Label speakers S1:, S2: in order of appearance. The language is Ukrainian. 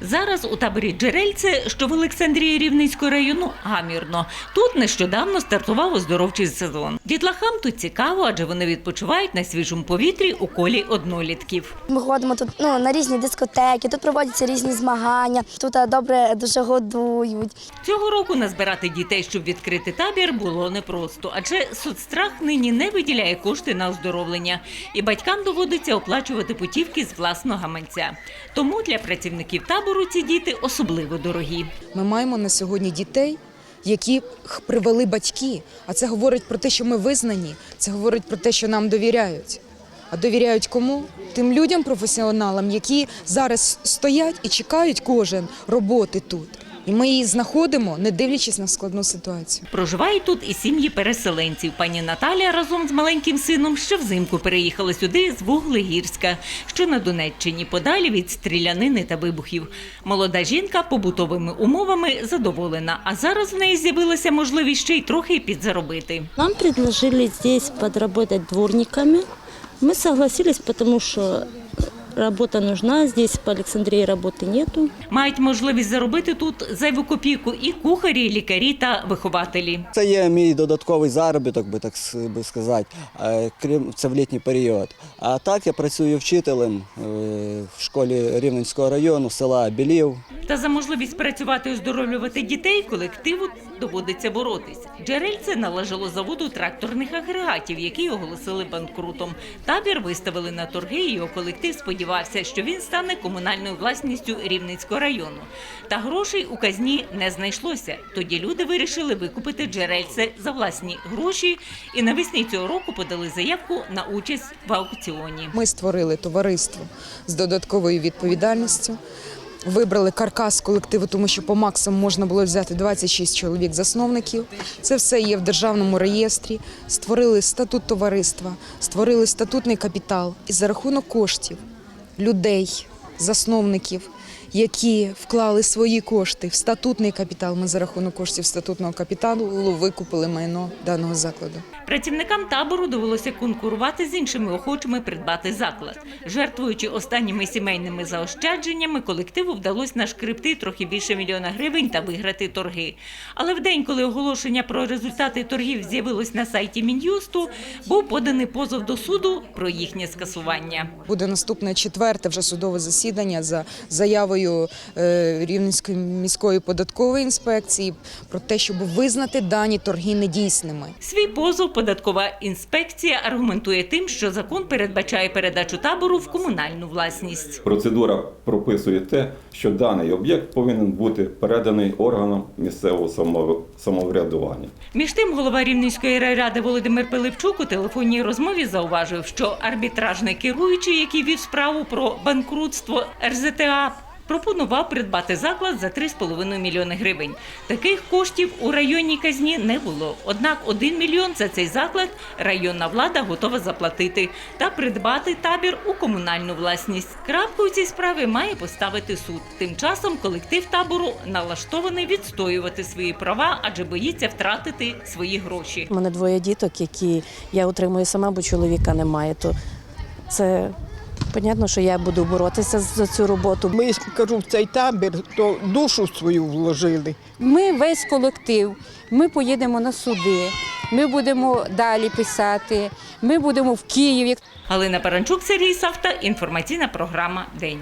S1: Зараз у таборі Джерельце, що в Олександрії Рівненського району, гамірно. Тут нещодавно стартував оздоровчий сезон. Дітлахам тут цікаво, адже вони відпочивають на свіжому повітрі у колі однолітків.
S2: Ми ходимо тут ну, на різні дискотеки, тут проводяться різні змагання, тут добре дуже годують.
S1: Цього року назбирати дітей, щоб відкрити табір, було непросто, адже соцстрах нині не виділяє кошти на оздоровлення, і батькам доводиться оплачувати путівки з власного гаманця. Тому для працівників табору ці діти особливо дорогі.
S3: Ми маємо на сьогодні дітей, які привели батьки. А це говорить про те, що ми визнані. Це говорить про те, що нам довіряють. А довіряють кому? Тим людям, професіоналам, які зараз стоять і чекають кожен роботи тут. І ми її знаходимо, не дивлячись на складну ситуацію.
S1: Проживають тут і сім'ї переселенців. Пані Наталя разом з маленьким сином ще взимку переїхала сюди з Вуглегірська, що на Донеччині, подалі від стрілянини та вибухів. Молода жінка побутовими умовами задоволена, а зараз в неї з'явилася можливість ще й трохи підзаробити.
S4: Нам предложили здесь подработать дворниками. Мы согласились, потому что работа нужна. Здесь по Олександрії роботи нету.
S1: Мають можливість заробити тут зайву копійку і кухарі, і лікарі та вихователі.
S5: Це є мій додатковий заробіток, би так би сказати, е, крім це в літній період. А так я працюю вчителем е, в школі Рівненського району, села Білів.
S1: Та за можливість працювати і оздоровлювати дітей колективу доводиться боротись. Джерельце належало заводу тракторних агрегатів, які оголосили банкрутом. Табір виставили на торги, і його колектив сподівався, що він стане комунальною власністю Рівненського району. Та грошей у казні не знайшлося. Тоді люди вирішили викупити джерельце за власні гроші і навесні цього року подали заявку на участь в аукціоні.
S3: Ми створили товариство з додатковою відповідальністю. Вибрали каркас колективу, тому що по максимуму можна було взяти 26 чоловік засновників. Це все є в державному реєстрі. Створили статут товариства, створили статутний капітал. І за рахунок коштів людей, засновників, які вклали свої кошти в статутний капітал. Ми за рахунок коштів статутного капіталу викупили майно даного закладу.
S1: Працівникам табору довелося конкурувати з іншими охочими придбати заклад. Жертвуючи останніми сімейними заощадженнями, колективу вдалося нашкребти трохи більше мільйона гривень та виграти торги. Але в день, коли оголошення про результати торгів з'явилось на сайті Мін'юсту, був поданий позов до суду про їхнє скасування.
S3: Буде наступне четверте вже судове засідання за заявою е, Рівненської міської податкової інспекції про те, щоб визнати дані торги недійсними.
S1: Свій позов податкова інспекція аргументує тим, що закон передбачає передачу табору в комунальну власність.
S6: Процедура прописує те, що даний об'єкт повинен бути переданий органам місцевого самоврядування.
S1: Між тим, голова Рівненської райради Володимир Пилипчук у телефонній розмові зауважив, що арбітражний керуючий, який вів справу про банкрутство РЗТА, пропонував придбати заклад за 3,5 мільйони гривень. Таких коштів у районній казні не було. Однак 1 мільйон за цей заклад районна влада готова заплатити та придбати табір у комунальну власність. Крапку у цій справі має поставити суд. Тим часом колектив табору налаштований відстоювати свої права, адже боїться втратити свої гроші.
S7: У мене двоє діток, які я утримую сама, бо чоловіка немає. То це понятно, що я буду боротися за цю роботу.
S8: Ми кажу, в цей табір то душу свою вложили.
S9: Ми весь колектив, ми поїдемо на суди, ми будемо далі писати, ми будемо в Києві.
S1: Галина Паранчук, Сергій Савта, інформаційна програма День.